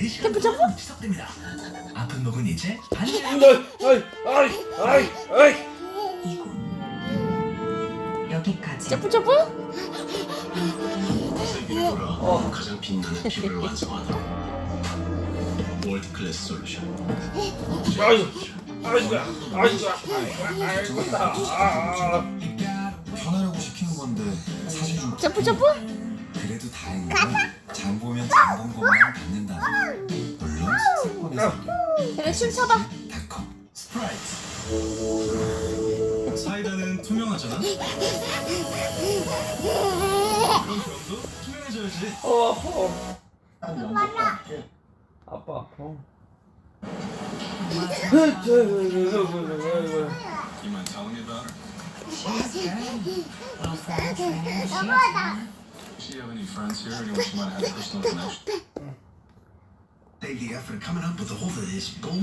4시간 점프, 점프? 동안 지속됩니다. 아픈 목은 이제 안녕. 아이 아이 아이 아이 여기까지 점프? 세계를 돌아 어. 가장 빛나는 피부를 완성하도록 월드 클래스 솔루션 아이 아이고야 아이고야 아이고야 아 편하려고 시키는 건데 사실 좀 점프 점프? 그래도 다행인 건장 보면 장본 것만 받는다 그래 춤춰봐 스프라이트. 사이다는 투명하잖아 그럼 병도 투명해져야지 어 아파 아파 아파 이만 다운이다 Do you have any friends here? Anyone you might have personal connection? Take the effort of coming up with all of this bull